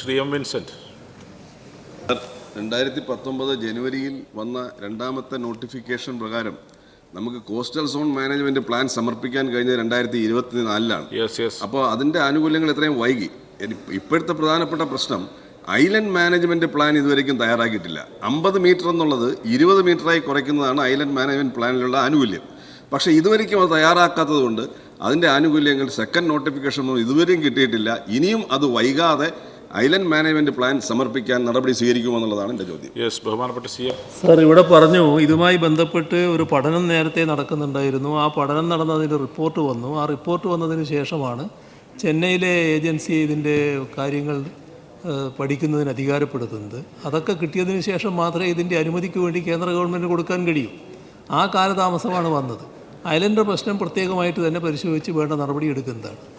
Shri M Vincent. രണ്ടായിരത്തി പത്തൊമ്പത് ജനുവരിയിൽ വന്ന രണ്ടാമത്തെ നോട്ടിഫിക്കേഷൻ പ്രകാരം നമുക്ക് കോസ്റ്റൽ സോൺ മാനേജ്മെന്റ് പ്ലാൻ സമർപ്പിക്കാൻ കഴിഞ്ഞ രണ്ടായിരത്തി ഇരുപത്തിനാലിലാണ് യെസ് യെസ് അപ്പോൾ അതിന്റെ ആനുകൂല്യങ്ങൾ എത്രയും വൈകി. ഇപ്പോഴത്തെ പ്രധാനപ്പെട്ട പ്രശ്നം ഐലൻഡ് മാനേജ്മെന്റ് പ്ലാൻ ഇതുവരെയും തയ്യാറാക്കിയിട്ടില്ല. അമ്പത് മീറ്റർ എന്നുള്ളത് ഇരുപത് മീറ്ററായി കുറയ്ക്കുന്നതാണ് ഐലൻഡ് മാനേജ്മെന്റ് പ്ലാനിലുള്ള ആനുകൂല്യം. പക്ഷേ ഇതുവരെയ്ക്കും അത് തയ്യാറാക്കാത്തത് കൊണ്ട് അതിന്റെ ആനുകൂല്യങ്ങൾ സെക്കൻഡ് നോട്ടിഫിക്കേഷൻ ഒന്നും ഇതുവരെയും കിട്ടിയിട്ടില്ല. ഇനിയും അത് വൈകാതെ ഐലൻഡ് മാനേജ്മെന്റ് പ്ലാൻ സമർപ്പിക്കാൻ നടപടി സ്വീകരിക്കുമെന്നുള്ളതാണ് എന്റെ ചോദ്യം. യെസ് ബഹുമാനപ്പെട്ട സി എം. സാർ ഇവിടെ പറഞ്ഞു ഇതുമായി ബന്ധപ്പെട്ട് ഒരു പഠനം നേരത്തെ നടക്കുന്നുണ്ടായിരുന്നു. ആ പഠനം നടന്നതിന്റെ റിപ്പോർട്ട് വന്നു. ആ റിപ്പോർട്ട് വന്നതിന് ശേഷമാണ് ചെന്നൈയിലെ ഏജൻസി ഇതിന്റെ കാര്യങ്ങൾ പഠിക്കുന്നതിന് അധികാരപ്പെടുത്തുന്നത്. അതൊക്കെ കിട്ടിയതിന് ശേഷം മാത്രമേ ഇതിന്റെ അനുമതിക്ക് വേണ്ടി കേന്ദ്ര ഗവൺമെന്റ് കൊടുക്കാൻ കഴിയൂ. ആ കാലതാമസമാണ് വന്നത്. ഐലൻഡ് പ്രശ്നം പ്രത്യേകമായിട്ട് തന്നെ പരിശോധിച്ച് വേണ്ട നടപടി എടുക്കുന്നതാണ്.